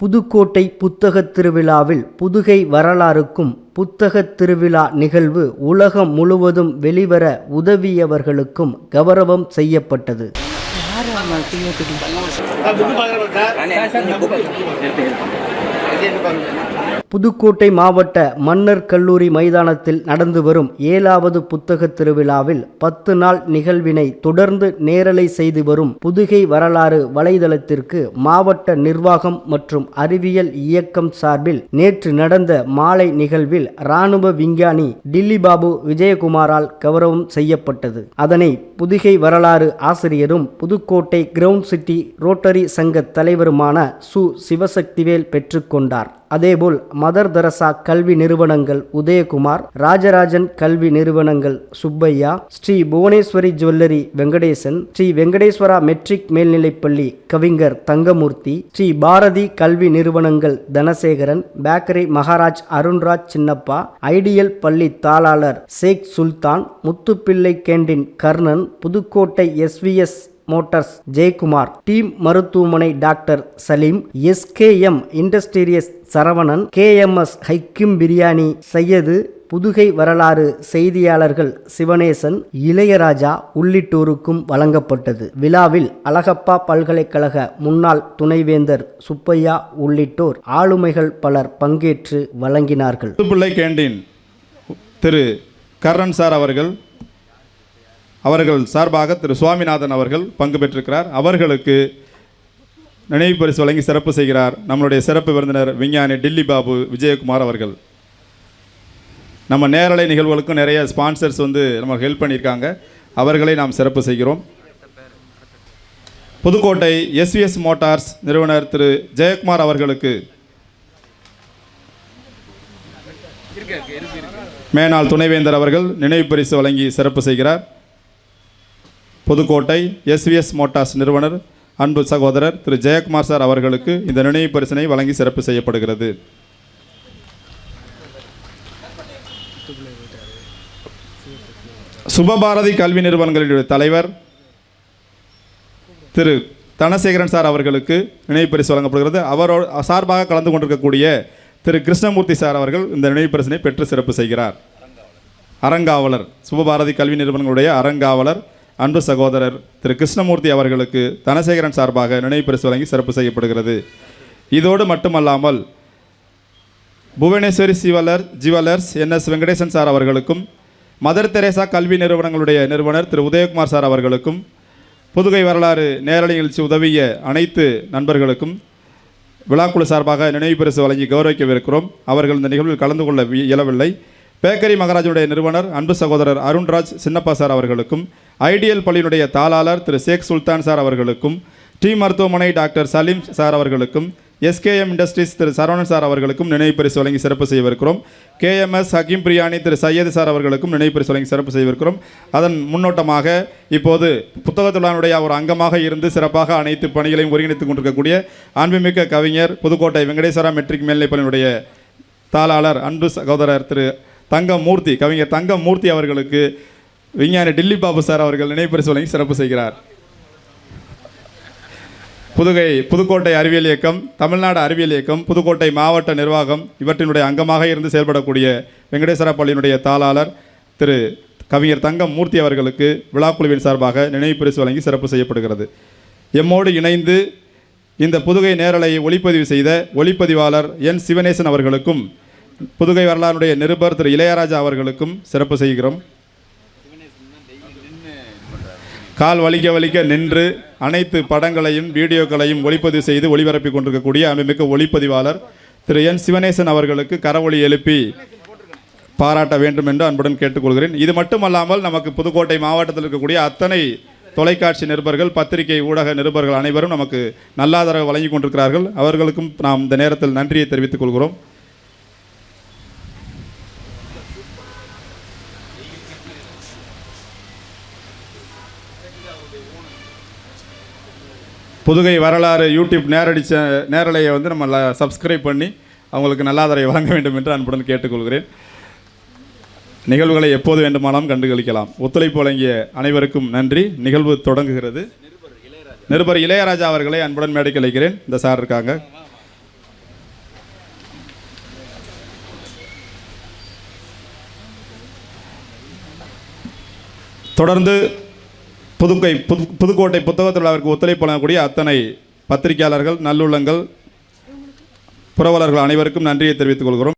புதுக்கோட்டை புத்தகத் திருவிழாவில் புதுகை வரலாறுக்கும் புத்தகத் திருவிழா நிகழ்வு உலகம் முழுவதும் வெளிவர உதவியவர்களுக்கும் கௌரவம் செய்யப்பட்டது. புதுக்கோட்டை மாவட்ட மன்னர் கல்லூரி மைதானத்தில் நடந்து வரும் ஏழாவது புத்தக திருவிழாவில் பத்து நாள் நிகழ்வினை தொடர்ந்து நேரலை செய்து வரும் புதுகை வரலாறு வலைதளத்திற்கு மாவட்ட நிர்வாகம் மற்றும் அறிவியல் இயக்கம் சார்பில் நேற்று நடந்த மாலை நிகழ்வில் இராணுவ விஞ்ஞானி டில்லி பாபு விஜயகுமாரால் கௌரவம் செய்யப்பட்டது. அதனை புதுகை வரலாறு ஆசிரியரும் புதுக்கோட்டை கிரவுண்ட் சிட்டி ரோட்டரி சங்க தலைவருமான சு. சிவசக்திவேல் பெற்றுக்கொண்டார் அதேபோல் மதர் தரசா கல்வி நிறுவனங்கள் உதயகுமார் ராஜராஜன் கல்வி நிறுவனங்கள் சுப்பையா ஸ்ரீ புவனேஸ்வரி ஜுவல்லரி வெங்கடேசன் ஸ்ரீ வெங்கடேஸ்வரா மெட்ரிக் மேல்நிலைப்பள்ளி கவிஞர் தங்கமூர்த்தி ஸ்ரீ பாரதி கல்வி நிறுவனங்கள் தனசேகரன் பேக்கரி மகாராஜ் அருண்ராஜ் சின்னப்பா ஐடியல் பள்ளி தாளாளர் Sheikh Sultan Muthupillai canteen Karnan Pudukkottai SVS motors Jayakumar team மருத்துவமனை doctor Salim SKM industries Saravanan KMS Hakim biryani Syed Pudugai வரலாறு செய்தியாளர்கள் சிவனேசன் இளையராஜா உள்ளிட்டோருக்கும் வழங்கப்பட்டது. விழாவில் அழகப்பா பல்கலைக்கழக முன்னாள் துணைவேந்தர் சுப்பையா உள்ளிட்டோர் ஆளுமைகள் பலர் பங்கேற்று வழங்கினார்கள். கேண்டீன் திரு கர்ணன் சார் அவர்கள் அவர்கள் சார்பாக திரு சுவாமிநாதன் அவர்கள் பங்கு பெற்றிருக்கிறார். அவர்களுக்கு நினைவு பரிசு வழங்கி சிறப்பு செய்கிறார். நம்மளுடைய சிறப்பு விருந்தினர் விஞ்ஞானி டில்லி பாபு விஜயகுமார் அவர்கள். நம்ம நேரலை நிகழ்வுகளுக்கும் நிறைய ஸ்பான்சர்ஸ் வந்து நமக்கு ஹெல்ப் பண்ணியிருக்காங்க. அவர்களை நாம் சிறப்பு செய்கிறோம். புதுக்கோட்டை எஸ்விஎஸ் மோட்டார்ஸ் நிறுவனர் திரு ஜெயக்குமார் அவர்களுக்கு மேனாள் துணைவேந்தர் அவர்கள் நினைவு பரிசு வழங்கி சிறப்பு செய்கிறார். புதுக்கோட்டை எஸ்விஎஸ் மோட்டார்ஸ் நிறுவனர் அன்பு சகோதரர் திரு. ஜெயக்குமார் சார் அவர்களுக்கு இந்த நினைவு பரிசனை வழங்கி சிறப்பு செய்யப்படுகிறது. சுபபாரதி கல்வி நிறுவனங்களுடைய தலைவர் திரு. தனசேகரன் சார் அவர்களுக்கு நினைவு பரிசு வழங்கப்படுகிறது. அவரோடு சார்பாக கலந்து கொண்டிருக்கக்கூடிய திரு. கிருஷ்ணமூர்த்தி சார் அவர்கள் இந்த நினைவு பரிசினை பெற்று சிறப்பு செய்கிறார். அறங்காவலர். சுபபாரதி கல்வி நிறுவனங்களுடைய அறங்காவலர் அன்பு சகோதரர் திரு கிருஷ்ணமூர்த்தி அவர்களுக்கு தனசேகரன் சார்பாக நினைவு பரிசு வழங்கி சிறப்பு செய்யப்படுகிறது. இதோடு மட்டுமல்லாமல் Bhuvaneswari சிவலர் jewellers N S Venkatesan sir அவர்களுக்கும் மதர் தெரேசா கல்வி நிறுவனங்களுடைய நிறுவனர் திரு உதயகுமார் சார் அவர்களுக்கும் புதுகை வரலாறு நேரலை நிகழ்ச்சி உதவிய அனைத்து நண்பர்களுக்கும் விழாக்குழு சார்பாக நினைவு பரிசு வழங்கி கௌரவிக்கவிருக்கிறோம். அவர்கள் இந்த நிகழ்வில் கலந்து கொள்ள இயலவில்லை. பேக்கரி மகாராஜனுடைய நிறுவனர் அன்பு சகோதரர் அருண்ராஜ் சின்னப்பா சார் அவர்களுக்கும் ஐடியல் பள்ளியினுடைய தாளாளர் திரு ஷேக் சுல்தான் சார் அவர்களுக்கும் டி மருத்துவமனை டாக்டர் சலீம் சார் அவர்களுக்கும் SKM industries Thiru Saravanan sir அவர்களுக்கும் நினைவு பரிசு வழங்கி சிறப்பு செய்யவிருக்கிறோம் கேஎம்எஸ் ஹக்கீம் பிரியாணி திரு சையது சார் அவர்களுக்கும் நினைவு பரிசு வழங்கி சிறப்பு செய்யவிருக்கிறோம் அதன் முன்னோட்டமாக இப்போது புத்தகத்துலானுடைய ஒரு அங்கமாக இருந்து சிறப்பாக அனைத்து பணிகளையும் ஒருங்கிணைத்துக் கொண்டிருக்கக்கூடிய அன்புமிக்க கவிஞர் புதுக்கோட்டை வெங்கடேஸ்வரா மெட்ரிக் மேல்நிலைப்பள்ளியினுடைய தாளாளர் அன்பு சகோதரர் திரு தங்கமூர்த்தி கவிஞர் தங்கமூர்த்தி அவர்களுக்கு விஞ்ஞானி டில்லி பாபு சார் அவர்கள் நினைப்பரிசு வழங்கி சிறப்பு செய்கிறார். புதுகை புதுக்கோட்டை அறிவியல் இயக்கம் தமிழ்நாடு அறிவியல் இயக்கம் புதுக்கோட்டை மாவட்ட நிர்வாகம் இவற்றினுடைய அங்கமாக இருந்து செயல்படக்கூடிய வெங்கடேஸ்வர பள்ளியினுடைய தாளாளர் திரு கவிஞர் தங்கம் மூர்த்தி அவர்களுக்கு விழாக்குழுவின் சார்பாக நினைவு பரிசு வழங்கி சிறப்பு செய்யப்படுகிறது. எம்மோடு இணைந்து இந்த புதுகை நேரலையை ஒளிப்பதிவு செய்த ஒளிப்பதிவாளர் என் சிவனேசன் அவர்களுக்கும் புதுகை வரலாறுடைய நிருபர் திரு இளையராஜா அவர்களுக்கும் சிறப்பு செய்கிறோம். கால் வலிக்க வலிக்க நின்று அனைத்து படங்களையும் வீடியோக்களையும் ஒளிப்பதிவு செய்து ஒளிபரப்பி கொண்டிருக்கக்கூடிய அன்புமிக்க ஒளிப்பதிவாளர் திரு என் சிவனேசன் அவர்களுக்கு கரவொலி எழுப்பி பாராட்ட வேண்டும் என்று அன்புடன் கேட்டுக்கொள்கிறேன். இது மட்டுமல்லாமல் நமக்கு புதுக்கோட்டை மாவட்டத்தில் இருக்கக்கூடிய அத்தனை தொலைக்காட்சி நிருபர்கள் பத்திரிகை ஊடக நிருபர்கள் அனைவரும் நமக்கு நல்லாதரவு வழங்கி கொண்டிருக்கிறார்கள். அவர்களுக்கும் நாம் இந்த நேரத்தில் நன்றியை தெரிவித்துக் கொள்கிறோம். புதுகை வரலாறு யூடியூப் நேரடி நேரலையை வந்து நம்ம சப்ஸ்கிரைப் பண்ணி அவங்களுக்கு நல்லாதரவை வழங்க வேண்டும் என்று அன்புடன் கேட்டுக்கொள்கிறேன். நிகழ்வுகளை எப்போது வேண்டுமானாலும் கண்டுகளிக்கலாம். ஒத்துழைப்பு வழங்கிய அனைவருக்கும் நன்றி. நிகழ்வு தொடங்குகிறது. நிருபர் இளையராஜா அவர்களை அன்புடன் மேடைக்கு அழைக்கிறேன் இந்த சார் இருக்காங்க. தொடர்ந்து புதுக்கை புது புதுக்கோட்டை புத்தகத்தில் அவருக்கு ஒத்துழைப்பு வழங்கக்கூடிய அத்தனை பத்திரிகையாளர்கள் நல்லுள்ளங்கள் புரவலர்கள் அனைவருக்கும் நன்றியை தெரிவித்துக் கொள்கிறோம்.